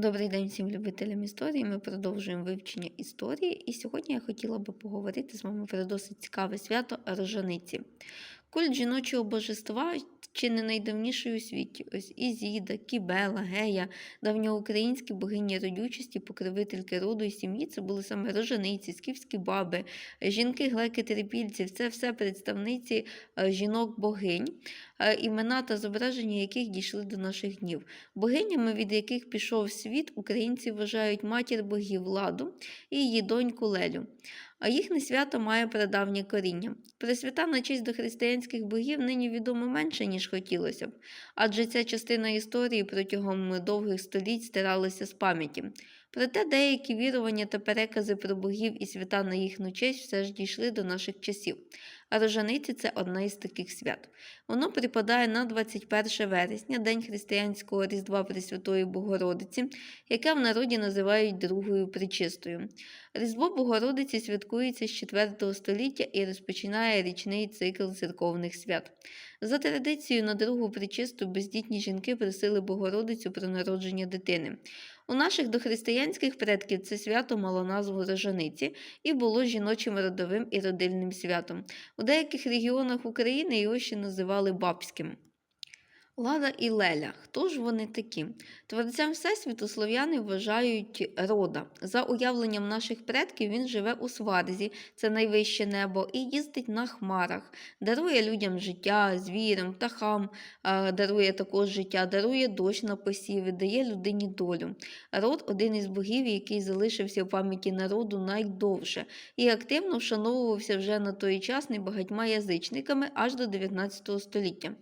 Добрий день всім любителям історії. Ми продовжуємо вивчення історії, і сьогодні я хотіла би поговорити з вами про досить цікаве свято Рожаниці. Культ жіночого божества чи не найдавніший у світі. Ось Ізіда, Кібела, Гея, давньоукраїнські богині родючості, покровительки роду і сім'ї це були саме рожаниці, скіфські баби, жінки, глеки, терпільців це все представниці е, жінок-богинь, е, імена та зображення яких дійшли до наших днів. Богинями, від яких пішов світ, українці вважають матір богів Ладу і її доньку Лелю. А їхнє свято має прадавнє коріння. Пресвята на честь до християнських богів нині відомо менше, ніж хотілося б, адже ця частина історії протягом довгих століть стиралася з пам'яті. Проте деякі вірування та перекази про богів і свята на їхню честь все ж дійшли до наших часів. А рожаниці це одне із таких свят. Воно припадає на 21 вересня, день християнського Різдва Пресвятої Богородиці, яке в народі називають Другою Пречистою. Різдво Богородиці святкується з 4 століття і розпочинає річний цикл церковних свят. За традицією, на другу причисту бездітні жінки просили Богородицю про народження дитини. У наших дохристиянських предків це свято мало назву Рожаниці і було жіночим родовим і родильним святом. У деяких регіонах України його ще називали бабським. Лада і Леля. Хто ж вони такі? Творцям Всесвіту слов'яни вважають рода. За уявленням наших предків, він живе у сварзі, це найвище небо, і їздить на хмарах, дарує людям життя, звірам, птахам, дарує також життя, дарує дощ на посіви, дає людині долю. Род один із богів, який залишився в пам'яті народу найдовше і активно вшановувався вже на той час небагатьма язичниками аж до 19 століття.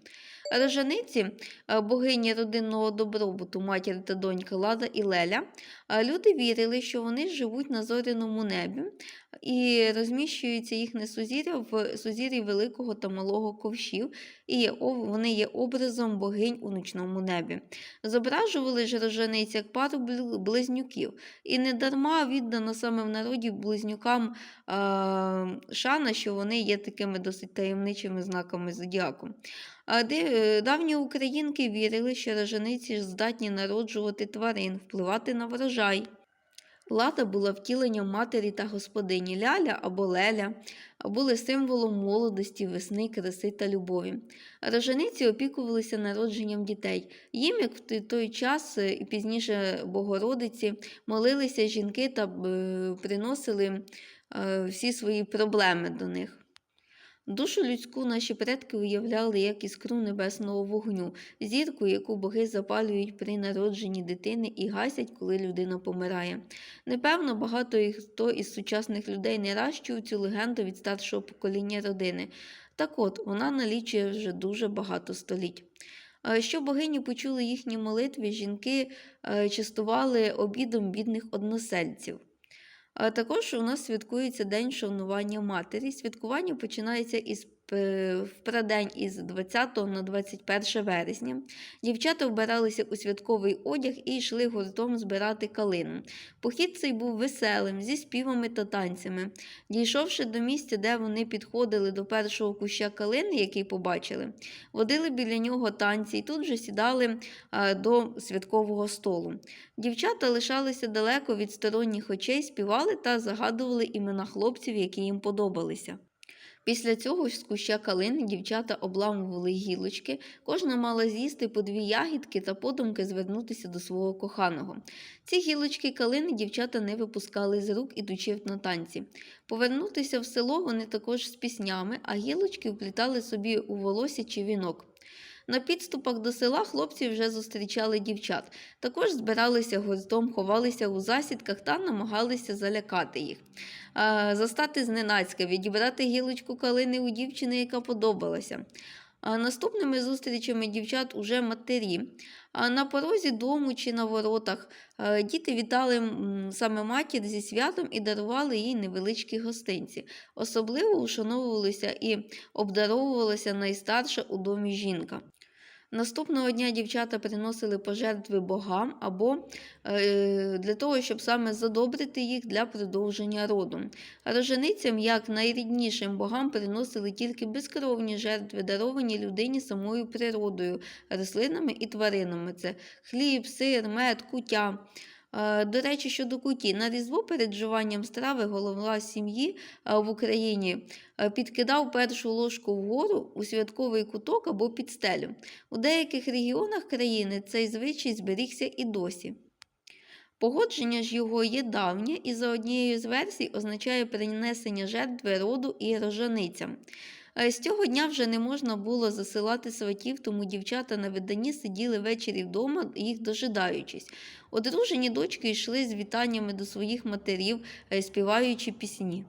Рожаниці, е, богині родинного добробуту, матір та доньки Лада і Леля, е, люди вірили, що вони живуть на зоряному небі і розміщується їхнє сузір'я в сузір'ї великого та малого ковшів, і є вони є образом богинь у ночному небі. Зображували ж рожаниць як пару бл- близнюків, і недарма віддано саме в народі близнюкам е, шана, що вони є такими досить таємничими знаками зодіаку. А е, Давні українки вірили, що рожаниці ж здатні народжувати тварин, впливати на врожай. Лада була втіленням матері та господині Ляля або Леля, а були символом молодості, весни, краси та любові. Рожениці опікувалися народженням дітей. Їм, як в той- той час е, і пізніше Богородиці, молилися жінки та е, приносили е, всі свої проблеми до них. Душу людську наші предки уявляли як іскру небесного вогню, зірку, яку боги запалюють при народженні дитини і гасять, коли людина помирає. Непевно, багато і хто із сучасних людей не раз чув цю легенду від старшого покоління родини. Так от, вона налічує вже дуже багато століть. Щоб богині почули їхні молитви, жінки е, частували обідом бідних односельців. А також у нас святкується День шанування матері. Святкування починається із в прадень із 20 на 21 вересня. Дівчата вбиралися у святковий одяг і йшли гуртом збирати калину. Похід цей був веселим, зі співами та танцями. Дійшовши до місця, де вони підходили до першого куща калини, який побачили, водили біля нього танці і тут же сідали до святкового столу. Дівчата лишалися далеко від сторонніх очей, співали та загадували імена хлопців, які їм подобалися. Після цього з куща калини дівчата обламували гілочки, кожна мала з'їсти по дві ягідки та подумки звернутися до свого коханого. Ці гілочки калини дівчата не випускали з рук, ідучи на танці. Повернутися в село вони також з піснями, а гілочки вплітали собі у волосся чи вінок. На підступах до села хлопці вже зустрічали дівчат. Також збиралися гуртом, ховалися у засідках та намагалися залякати їх. Застати зненацька, відібрати гілочку калини у дівчини, яка подобалася. А наступними зустрічами дівчат уже матері. А на порозі дому чи на воротах діти вітали саме матір зі святом і дарували їй невеличкі гостинці. Особливо ушановувалися і обдаровувалася найстарша у домі жінка. Наступного дня дівчата приносили пожертви богам або е, для того, щоб саме задобрити їх для продовження роду. Роженицям, як найріднішим богам, приносили тільки безкровні жертви, даровані людині самою природою, рослинами і тваринами. Це хліб, сир, мед, куття. Е, До речі, щодо куті, на різдво перед вживанням страви голова сім'ї е, в Україні е, підкидав першу ложку вгору у святковий куток або під стелю. У деяких регіонах країни цей звичай зберігся і досі. Погодження ж його є давнє і за однією з версій означає принесення жертви роду і рожаницям. Е, З цього дня вже не можна було засилати сватів, тому дівчата на виданні сиділи ввечері вдома, їх дожидаючись. Одружені дочки йшли з вітаннями до своїх матерів, е, співаючи пісні.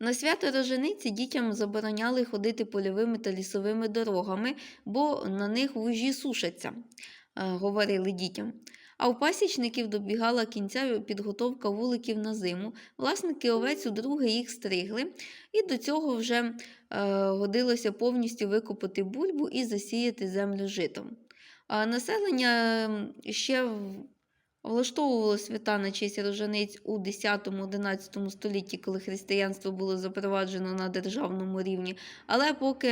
На свято рожениці дітям забороняли ходити польовими та лісовими дорогами, бо на них вужі сушаться, е, говорили дітям. А у пасічників добігала кінця підготовка вуликів на зиму. Власники овець удруге їх стригли, і до цього вже е, годилося повністю викопати бульбу і засіяти землю житом. А населення ще в- влаштовувало свята на честь рожениць у 10-11 столітті, коли християнство було запроваджено на державному рівні, але поки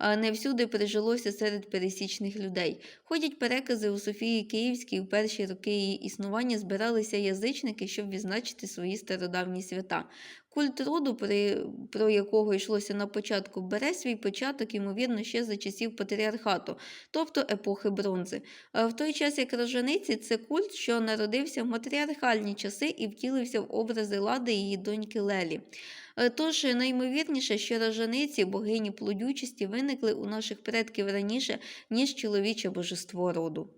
е, не всюди прижилося серед пересічних людей. Ходять перекази у Софії Київській у перші роки її існування збиралися язичники, щоб відзначити свої стародавні свята. Культ роду, про якого йшлося на початку, бере свій початок, ймовірно, ще за часів патріархату, тобто епохи бронзи. В той час, як рожениці, це культ, що народився в матріархальні часи і втілився в образи лади її доньки Лелі. Е, Тож наймовірніше, що рожениці, богині плодючості, виникли у наших предків раніше, ніж чоловіче божество роду.